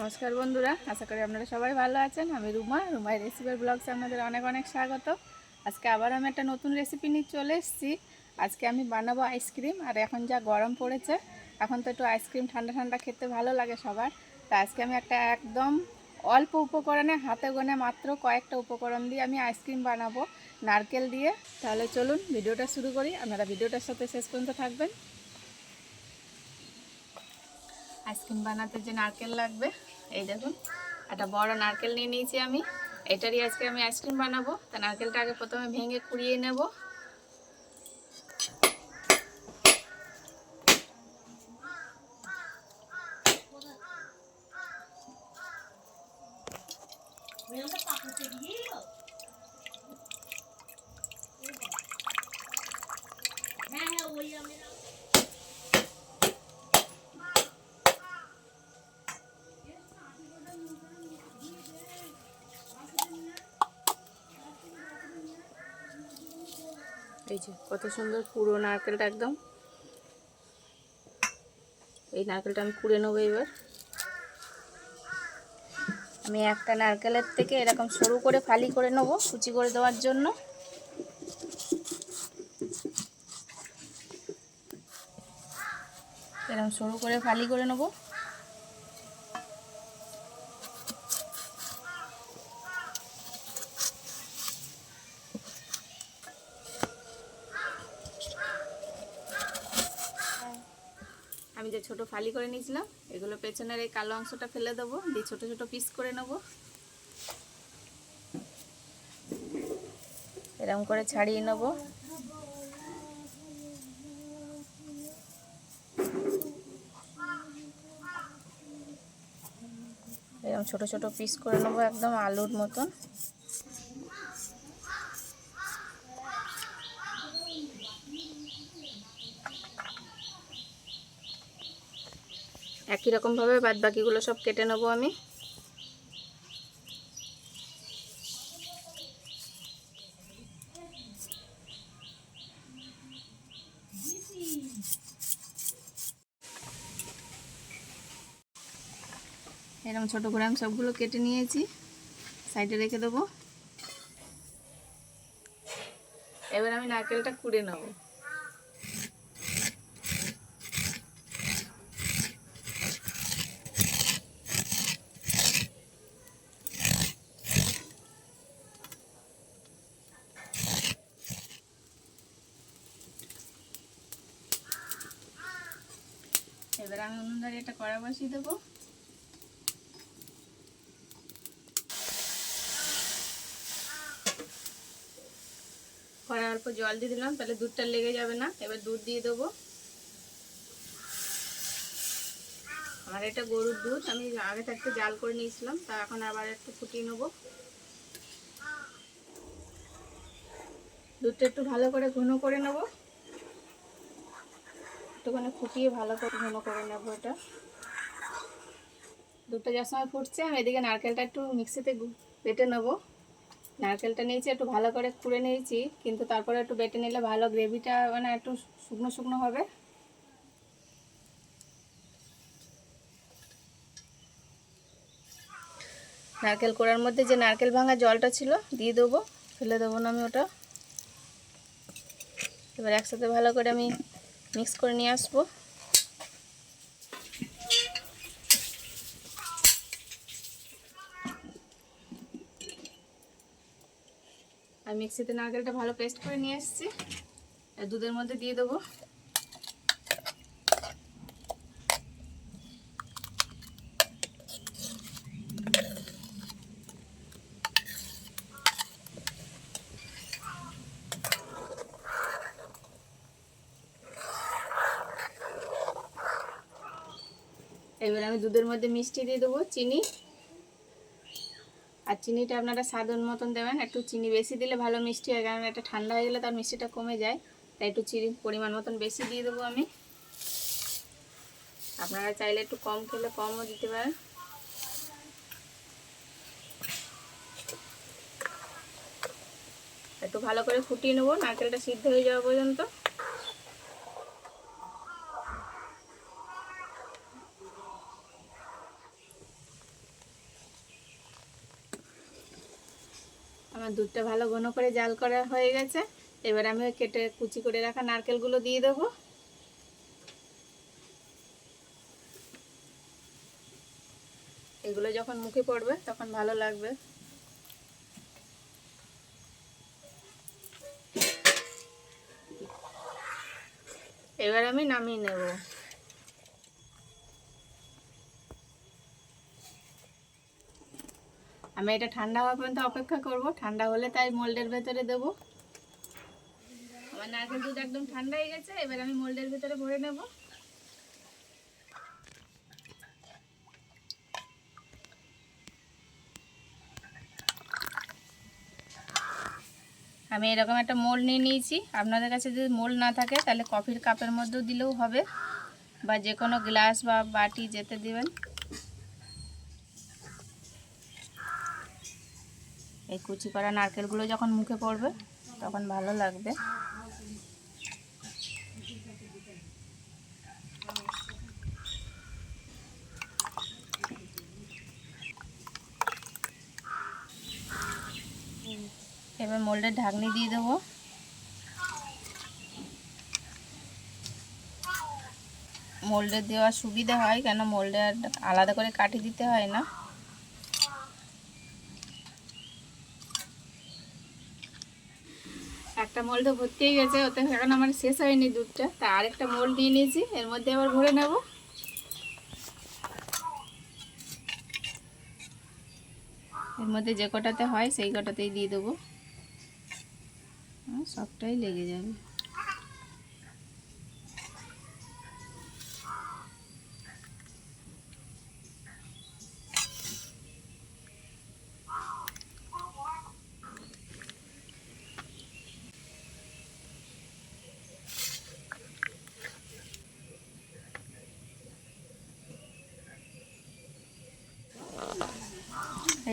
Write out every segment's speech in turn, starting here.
নমস্কার বন্ধুরা, আশা করি আপনারা সবাই ভালো আছেন। আমি রুমা, রুমাই রেসিপির ব্লগসে আপনাদের অনেক অনেক স্বাগত। আজকে আবার আমি একটা নতুন রেসিপি নিয়ে চলে এসেছি। আজকে আমি বানাবো আইসক্রিম আর এখন যা গরম পড়েছে, এখন তো একটু আইসক্রিম ঠান্ডা ঠান্ডা খেতে ভালো লাগে সবার। তা আজকে আমি একটা একদম অল্প উপকরণে, হাতে গোনে মাত্র কয়েকটা উপকরণ দিয়ে আমি আইসক্রিম বানাবো, নারকেল দিয়ে। তাহলে চলুন ভিডিওটা শুরু করি। আপনারা ভিডিওটার সাথে শেষ পর্যন্ত থাকবেন। আইসক্রিম বানাতে যে নারকেল লাগবে, এই দেখুন। একটা বড় নারকেল নিয়ে নিয়েছি আমি। এটারই আজকে আমি আইসক্রিম বানাবো। তা নারকেলটা আগে প্রথমে ভেঙে কুড়িয়ে নেব। এই যে, কত সুন্দর পুরো নারকেলটা একদম। এই নারকেলটা আমি কুড়ে নেব এবার। আমি একটা নারকেলের থেকে এরকম সরু করে ফালি করে নেব কুচি করে দেওয়ার জন্য। এরকম সরু করে ফালি করে নেব আমি যে ছোট ফালি করে নিয়েছিলাম। এগুলো পেছনের এই কালো অংশটা ফেলে দেবো, দিয়ে ছোট ছোট পিস করে নেব। এরকম করে ছাড়িয়ে নেব। এরকম ছোট ছোট পিস করে নেব একদম আলুর মতন। একই রকমভাবে বাদ বাকিগুলো সব কেটে নেব আমি। এরকম ছোটো করে আমি সবগুলো কেটে নিয়েছি। সাইডে রেখে দেবো। এবার আমি নারকেলটা কুড়ে নেব। আমি একটা কড়া বসিয়ে দেবো। কড়া অল্প জল দিয়ে দিলাম, তাহলে দুধটা লেগে যাবে না, এবার দুধ দিয়ে দেবো। আমার এটা গরুর দুধ, আমি আগে থাকতে জাল করে নিয়েছিলাম, তা এখন আবার একটু ফুটিয়ে নেব। দুধটা একটু ভালো করে ঘন করে নেব। একটুখানি ফুটিয়ে ভালো করে ঘন করে নেব এটা। দুধটা যার সময় ফুটছে, আমি এদিকে নারকেলটা একটু মিক্সিতে বেটে নেব। নারকেলটা নিয়েছি, একটু ভালো করে কুড়ে নিয়েছি, কিন্তু তারপরে একটু বেটে নিলে ভালো গ্রেভিটা মানে একটু শুকনো শুকনো হবে। নারকেল কোড়ার মধ্যে যে নারকেল ভাঙা জলটা ছিল, দিয়ে দেবো, ফেলে দেবো না আমি ওটা। এবার একসাথে ভালো করে আমি মিক্স করে নিয়ে আসব। আর মিক্সিতে নারকেলটা ভালো পেস্ট করে নিয়ে এসেছি। দুধের মধ্যে দিয়ে দেবো। এবার আমি দুধের মধ্যে মিষ্টি দিয়ে দেবো, চিনি। আর চিনিটা আপনারা স্বাদ মতন দেবেন, একটু চিনি বেশি দিলে ভালো মিষ্টি হয়, কারণ এটা ঠান্ডা হয়ে গেলে তার মিষ্টিটা কমে যায়। তাই একটু চিনি পরিমাণ মতন বেশি দিয়ে দেবো আমি। আপনারা চাইলে একটু কম খেলে কমও দিতে পারেন। একটু ভালো করে ফুটিয়ে নেব, নারকেলটা সিদ্ধ হয়ে যাওয়া পর্যন্ত। আমার দুধটা ভালো ঘন করে জাল করা হয়ে গেছে। এবার আমি কেটে কুচি করে রাখা নারকেলগুলো দিয়ে দেবো। এগুলো যখন মুখে পড়বে তখন ভালো লাগবে। এবার আমি নামিয়ে নেব। আমি এটা ঠান্ডা হওয়া পর্যন্ত অপেক্ষা করব। ঠান্ডা হলে তাই মোল্ডের ভেতরে দেব। আমার নারকেল দুধ একদম ঠান্ডা হয়ে গেছে, এবার আমি মোল্ডের ভেতরে ভরে নেব। আমি এরকম একটা মোল নিয়ে নিয়েছি। আপনাদের কাছে যদি মোল না থাকে, তাহলে কফির কাপের মধ্যেও দিলেও হবে। বা যে কোনো গ্লাস বা বাটি যেতে দিবেন। এই কুচি করা নারকেলগুলো যখন মুখে পড়বে, তখন ভালো লাগবে। এবার মোল্ডের ঢাকনি দিয়ে দেবো। মোল্ডে দেওয়ার সুবিধা হয় কেন? মোল্ডে আর আলাদা করে কাটি দিতে হয় না। একটা মোল্ড ভর্তি হয়ে গেছে, ওতে এখন আমার শেষ হয়নি দুধটা। তা আরেকটা মোল্ড দিয়ে নিয়েছি, এর মধ্যে আবার ভরে নেব। এর মধ্যে যে কটাতে হয়, সেই কটাতেই দিয়ে দেবো। সবটাই লেগে যাবে।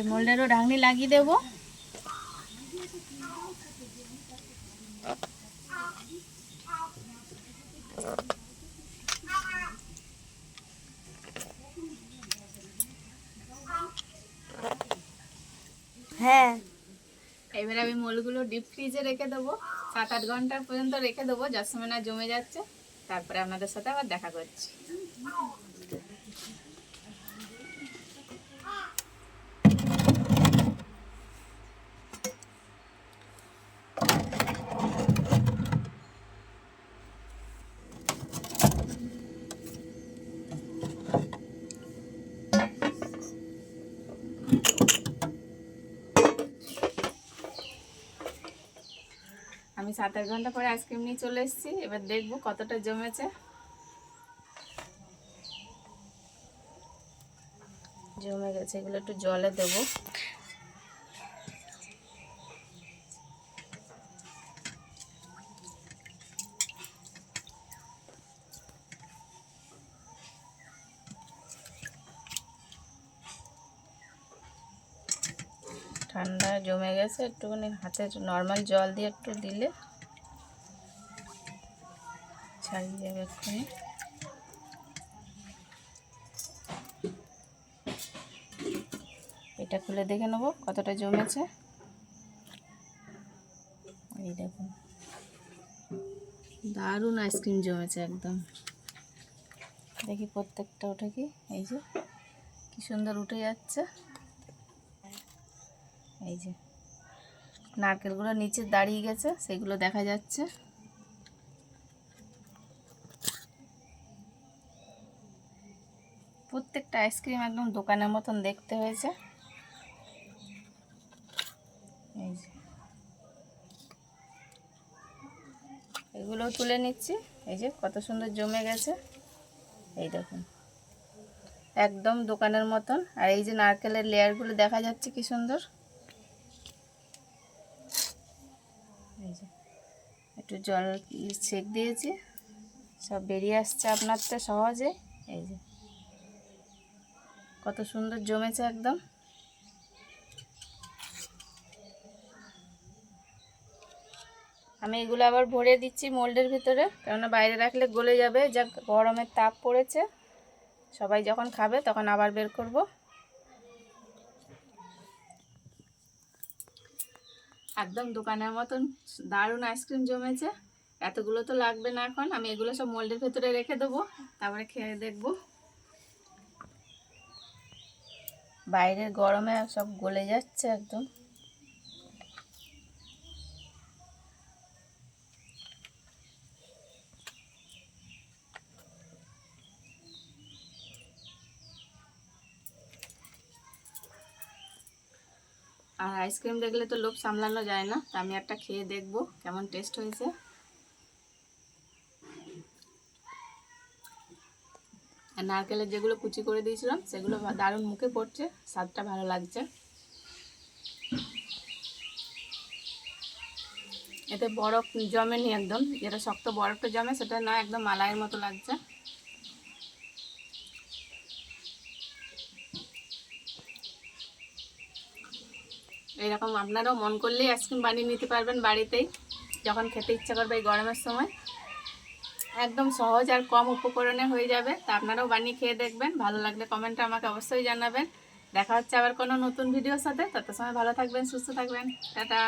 মোল্ডেরও ঢাকনি লাগিয়ে দেবো। হ্যাঁ। এবার আমি মোলগুলো ডিপ ফ্রিজে রেখে দেবো। সাত আট ঘণ্টা পর্যন্ত রেখে দেবো। যার সময় না জমে যাচ্ছে তারপরে আপনাদের সাথে আবার দেখা করছি। আমি সাত আট ঘণ্টা পরে আইসক্রিম নিয়ে চলে এসেছি। এবার দেখব কতটা জমেছে। জমে গেছে, এগুলো একটু জলে দেবো। ঠান্ডা জমে গেছে, একটুখানি হাতে নর্মাল জল দিয়ে একটু দিলে ছাড়িয়ে যাবে এক্ষুনি। এটা খুলে দেখে নেব কতটা জমেছে। এই দেখুন। দারুণ আইসক্রিম জমেছে একদম। দেখি প্রত্যেকটা ওঠে কি? এই যে, কি সুন্দর উঠে যাচ্ছে। এই যে, নারকেলগুলো নিচে দাঁড়িয়ে গেছে, সেগুলো দেখা যাচ্ছে। প্রত্যেকটা আইসক্রিম একদম দোকানের মতন দেখতে হয়েছে। এই যে এগুলোও তুলে নিচ্ছি। এই যে, কত সুন্দর জমে গেছে। এই দেখুন, একদম দোকানের মতন। আর এই যে নারকেলের লেয়ারগুলো দেখা যাচ্ছে কি সুন্দর। এই যে একটু জল সেক দিয়েছি। সব বেরিয়ে আসছে আপনার তো সহজে। এই যে কত সুন্দর জমেছে একদম। আমি এগুলো আবার ভরে দিচ্ছি মোল্ডের ভিতরে, কেননা বাইরে রাখলে গলে যাবে। যা গরমের তাপ পড়েছে। সবাই যখন খাবে তখন আবার বের করব। একদম দোকানের মতন দারুণ আইসক্রিম জমেছে। এতগুলো তো লাগবে না এখন। আমি এগুলো সব মোল্ডের ভেতরে রেখে দেবো। তারপরে খেয়ে দেখব। বাইরের গরমে সব গলে যাচ্ছে একদম। আর আইসক্রিম দেখলে তো লোভ সামলানো যায় না, তা আমি একটা খেয়ে দেখব কেমন টেস্ট হয়েছে। আর নারকেলের যেগুলো কুচি করে দিয়েছিলাম, সেগুলো দারুণ মুখে পড়ছে, স্বাদটা ভালো লাগছে। এতে বরফ জমেনি একদম, যেটা শক্ত বরফটা জমে, সেটা না একদম মালাইয়ের মতো লাগছে। এইরকম আপনারাও মন করলেই আইসক্রিম বানিয়ে নিতে পারবেন বাড়িতেই, যখন খেতে ইচ্ছা করবে এই গরমের সময়। একদম সহজ আর কম উপকরণে হয়ে যাবে, তা আপনারাও বানিয়ে খেয়ে দেখবেন। ভালো লাগলে কমেন্টে আমাকে অবশ্যই জানাবেন। দেখা হচ্ছে আবার কোনো নতুন ভিডিওর সাথে। তত সময় ভালো থাকবেন, সুস্থ থাকবেন। টাটা।